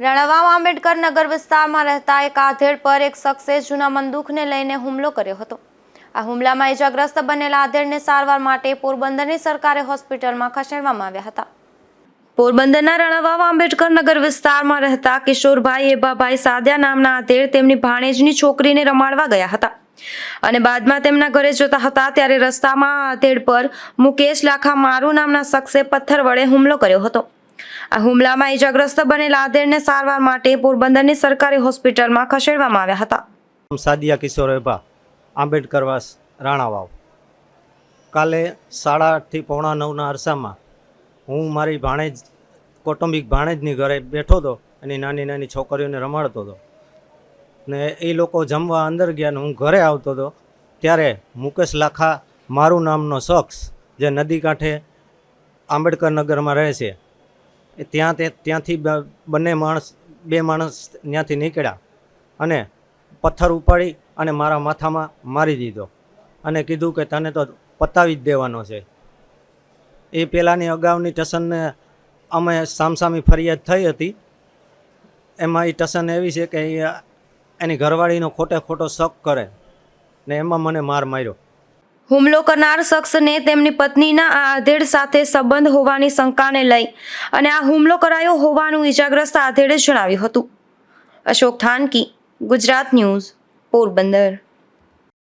રણવાવ આંબેડકર નગર વિસ્તારમાં રહેતા એક આધેડ પર એક શખ્સે જૂના મંદુખને લઈને હુમલો કર્યો હતો. આ હુમલામાં ઇજાગ્રસ્ત બનેલા આધેડને સારવાર માટે પોરબંદરની સરકારી હોસ્પિટલમાં ખસેડવામાં આવ્યા હતા. પોરબંદરના રણવાવ આંબેડકર નગર વિસ્તારમાં રહેતા કિશોરભાઈ એબાભાઈ સાદ્યા નામના આધેડ તેમની ભાણેજની છોકરીને રમાડવા ગયા હતા અને બાદમાં તેમના ઘરે જતા હતા ત્યારે રસ્તામાં આધેડ પર મુકેશ લાખા મારુ નામના શખ્સે પથ્થર વડે હુમલો કર્યો હતો. આ હુમલામાં ઇજાગ્રસ્ત બનેલા આધેડને સારવાર માટે પોરબંદરની સરકારી હોસ્પિટલમાં ખસેડવામાં આવ્યા હતા. સાદિયા કિશોર એભા આંબેડકરવાસ રાણાવાવ. કાલે સાડા આઠથી પોણા નવના અરસામાં હું મારી ભાણેજ, કૌટુંબિક ભાણેજની ઘરે બેઠો હતો એની નાની નાની છોકરીઓને રમાડતો હતો. ને એ લોકો જમવા અંદર ગયા ને હું ઘરે આવતો હતો. ત્યારે મુકેશ લાખા મારું નામનો શખ્સ જે નદી કાંઠે આંબેડકર નગરમાં રહે છે એ ત્યાં તે ત્યાંથી બંને માણસ બે માણસ ત્યાંથી નીકળ્યા અને પથ્થર ઉપાડી અને મારા માથામાં મારી દીધો અને કીધું કે તને તો પતાવી જ દેવાનો છે. એ પહેલાંની અગાઉની ટસનને અમે સામસામી ફરિયાદ થઈ હતી. એમાં એ ટસન એવી છે કે એની ઘરવાળીનો ખોટે ખોટો શક કરે ને એમાં મને માર માર્યો. હુમલો કરનાર શખ્સને તેમની પત્નીના આ આધેડ સાથે સંબંધ હોવાની શંકાને લઈ અને આ હુમલો કરાયો હોવાનું ઇજાગ્રસ્ત આધેડે જણાવ્યું હતું. અશોક થાનકી, ગુજરાત ન્યૂઝ, પોરબંદર.